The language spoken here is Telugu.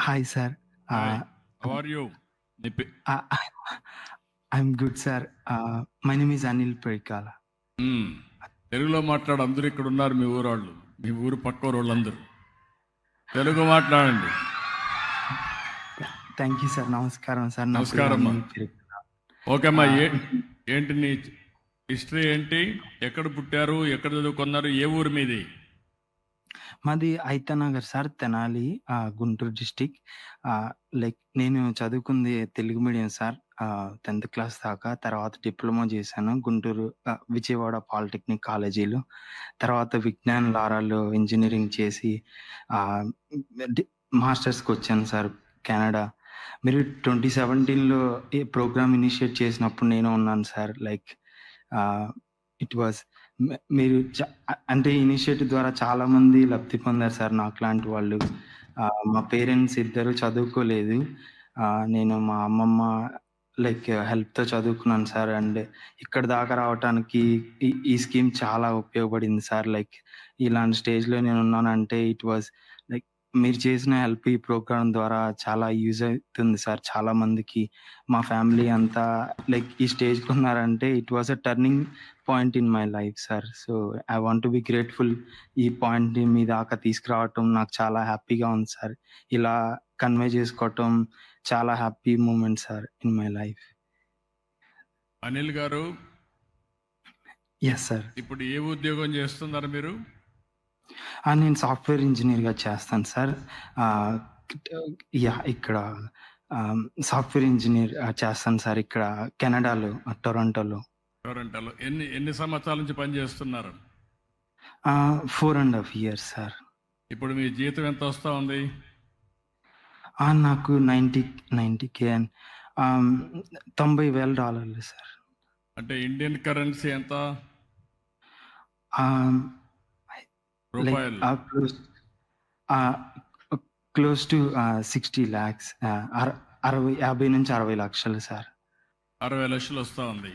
Hi sir? నీ pay- I'm good sir. My name is Anil Parikala. తెలుగులో మాట్లాడు అందరూ ఇక్కడ ఉన్నారు మీ ఊరోళ్ళు. మీ ఊరు పక్క వాళ్ళందరూ తెలుగు మాట్లాడండి. Thank you sir. నమస్కారం సార్. నమస్కారం అమ్మా. అనిల్ పరికాల. ఓకే అమ్మా ఏ ఏంటి నీ హిస్టరీ ఏంటి? ఎక్కడ పుట్టారు? ఎక్కడ చదువుకున్నారు? ఏ ఊరు మీది? మాది ఐతనగర్ సార్ తెనాలి ఆ, గుంటూరు డిస్టిక్. లైక్ నేను చదువుకుంది Telugu medium sir. Tenth class దాకా. తర్వాత డిప్లొమా చేశాను గుంటూరు ఆ, విజయవాడ పాలిటెక్నిక్ కాలేజీలో. తర్వాత విజ్ఞాన్ లారాలో ఇంజనీరింగ్ చేసి ఆ, డి- మాస్టర్స్కి వచ్చాను సార్ కెనడా. మీరు ట్వంటీ సెవెంటీన్లో ఈ ప్రోగ్రామ్ ఇనిషియేట్ చేసినప్పుడు నేను ఉన్నాను సార్. లైక్ ఇట్ వాజ్ మీరు అంటే ఇనిషియేటివ్ ద్వారా చాలా మంది లబ్ధి పొందారు సార్ నాకు లాంటి వాళ్ళు. మా పేరెంట్స్ ఇద్దరు చదువుకోలేదు. నేను మా అమ్మమ్మ లైక్ హెల్ప్తో చదువుకున్నాను సార్. అండ్ ఇక్కడ దాకా రావడానికి ఈ ఈ స్కీమ్ చాలా ఉపయోగపడింది సార్. లైక్ ఇలాంటి స్టేజ్లో నేను ఉన్నానంటే ఇట్ వాజ్ మీరు చేసిన హెల్ప్ ఈ ప్రోగ్రామ్ ద్వారా చాలా యూజ్ అవుతుంది సార్. చాలా మందికి మా ఫ్యామిలీ అంతా లైక్ ఈ స్టేజ్కి ఉన్నారంటే it was a turning point in my life sir so I want be grateful ఈ పాయింట్ మీ దాకా తీసుకురావటం నాకు చాలా హ్యాపీగా ఉంది సార్ ఇలా కన్వే చేసుకోవటం చాలా happy moment sir in my life Anil గారు? ఎస్ సార్ ఇప్పుడు ఏ ఉద్యోగం చేస్తున్నారు మీరు? నేను సాఫ్ట్వేర్ ఇంజనీర్గా చేస్తాను సార్. యా ఇక్కడ సాఫ్ట్వేర్ ఇంజనీర్ చేస్తాను సార్ ఇక్కడ కెనడాలో టొరంటోలో. టొరంటోలో. ఎన్ని ఎన్ని సంవత్సరాల నుంచి పనిచేస్తున్నారు four and half years sir. ఇప్పుడు మీ జీతం ఎంత వస్తా ఉంది? ఆ, నాకు నైంటీ నైంటీ కే తొంభై వేల డాలర్లు సార్. అంటే ఇండియన్ కరెన్సీ ఎంత? లైక్ రూపాయలు. Close close to sixty lakhs అరవై యాభై నుంచి అరవై లక్షలు సార్. అరవై లక్షలు వస్తా ఉంది.